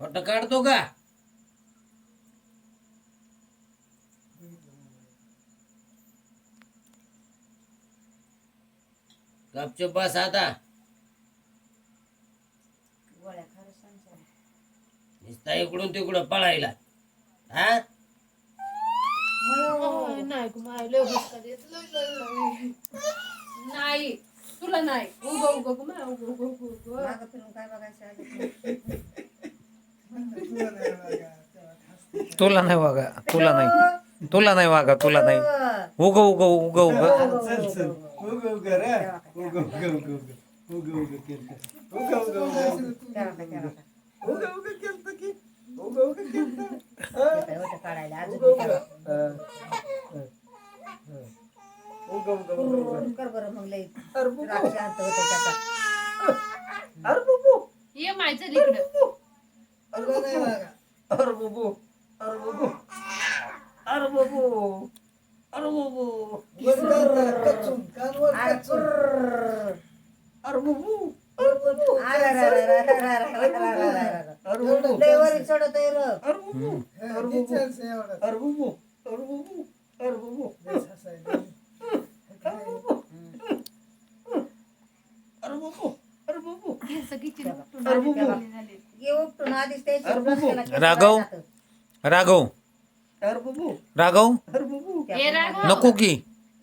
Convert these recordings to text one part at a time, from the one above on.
Photo काढतो का? गपचूप बस आता. नुसता इकडून तिकडं पळायला. हा? नाही तुला नाही. उग उग उग उग उग काय बघायचं तुला नाही वागा तुला नाही तुला नाही वागा तुला नाही उग उग उग उग बरं मग लई त्याचा ये माझं लिकडं अरे बाबू अरे बाबू अरे बाबू अरे बाबू अरे बाबू अरे चढत आहे अरे बाबू अरे बाबू अरे बाबू अरे बाबू अरे आधीच त्याची अरे ब्रश बुबू. केला, केस राघव. राघव. अरे बुबू. राघव. अरे बुबू. नको की.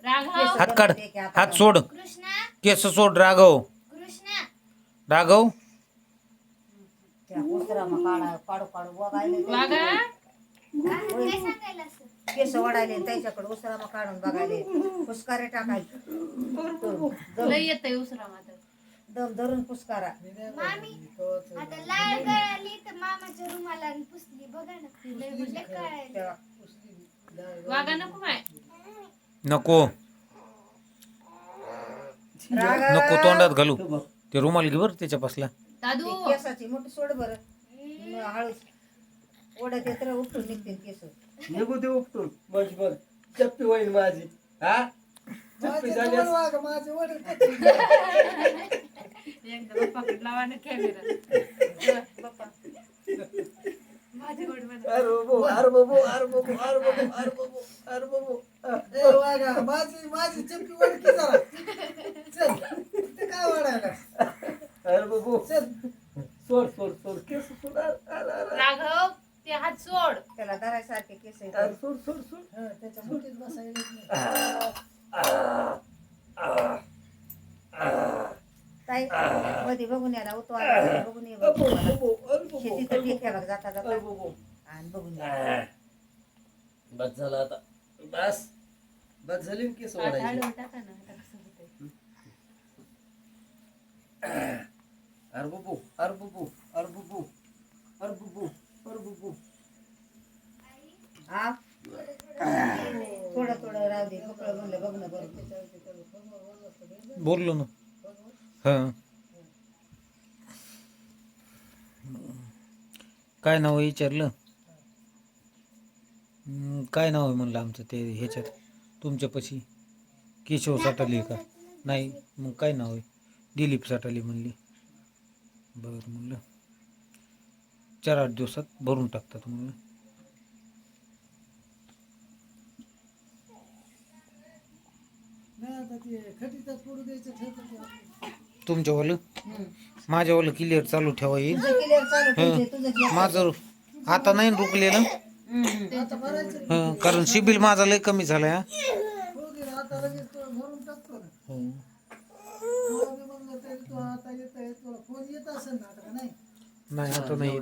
राघव. हात काढ. हात सोड. कृष्णा. केस सोड राघव. कृष्णा. राघव. त्या उसरा मग काढा काढू काढू बघायले ते. वागा काय काय सांगायला असं? केस वडायले त्याच्याकडे उसरा मग काढून बघायले. पुस्कारे टाकायचे. दम लय येतंय उसरा मात्र दम धरून पुस्कारा मामी आता लाल गळाली तर मामाच्या रुमाला पुसली. बघा ना लय लय कळायला तेव्हा वागा नको माय नको. तोंडात घालू. ते रुमाल घे बरं त्याच्या पासला. दादू. ते केसाची मोठी सोड बरं. मग हळूच ओढत येत रे, उपटून निघते केस. निघू दे उपटून. बस बस. चप्पी होईल माझी. हा? चप्पी झाली एकदा पकड लावा ना कॅमेरा बाप्पा. माझ्या गोड अरे बाबू अरे बाबू अरे बाबू अरे बाबू अरे बाबू अरे बाबू. माझी माझी चप्पी वडकी जरा. चल ते काय वाढायला? अरे बाबू. सोड सोड सोड. केस सोड अरे अरे अरे राघव ते हात सोड. त्याला धरायसारखे केस आहेत. अरे सोड सोड सोड. हं, त्याच्या मुठीत बसायला येत नाही. ताई मध्ये बघून याला उतो बघून ये शेतीचं ठीक आहे बघ जाता जाता. आणि बघून या. बस झालं आता. बस. बस झाली टाका ना आता कसं होतंय. अरे बाबू अरे बाबू अरे बाबू अरे बाबू अरे बाबू. हा थोडं थोडं राहू दे मोकळं म्हणलं बघ ना बरं. बोललो ना. हां. काय नाव आहे विचारलं? काय नाव आहे म्हणलं आमचं ते ह्याच्यात? तुमच्यापाशी केशव साठाली का? नाही मग काय नाव आहे? दिलीप साठाली म्हणली. बरं म्हणलं. चार आठ दिवसात भरून टाकतात म्हणलं. नाही आता ते खटीतात पडू द्यायचं ठरतं तुमच्या वाल माझ्या वाल क्लिअर चालू ठेवा येईल माझं आता नाही रुकलेलं हं कारण शिबिल माझा लय कमी झाला नाही? आता नाही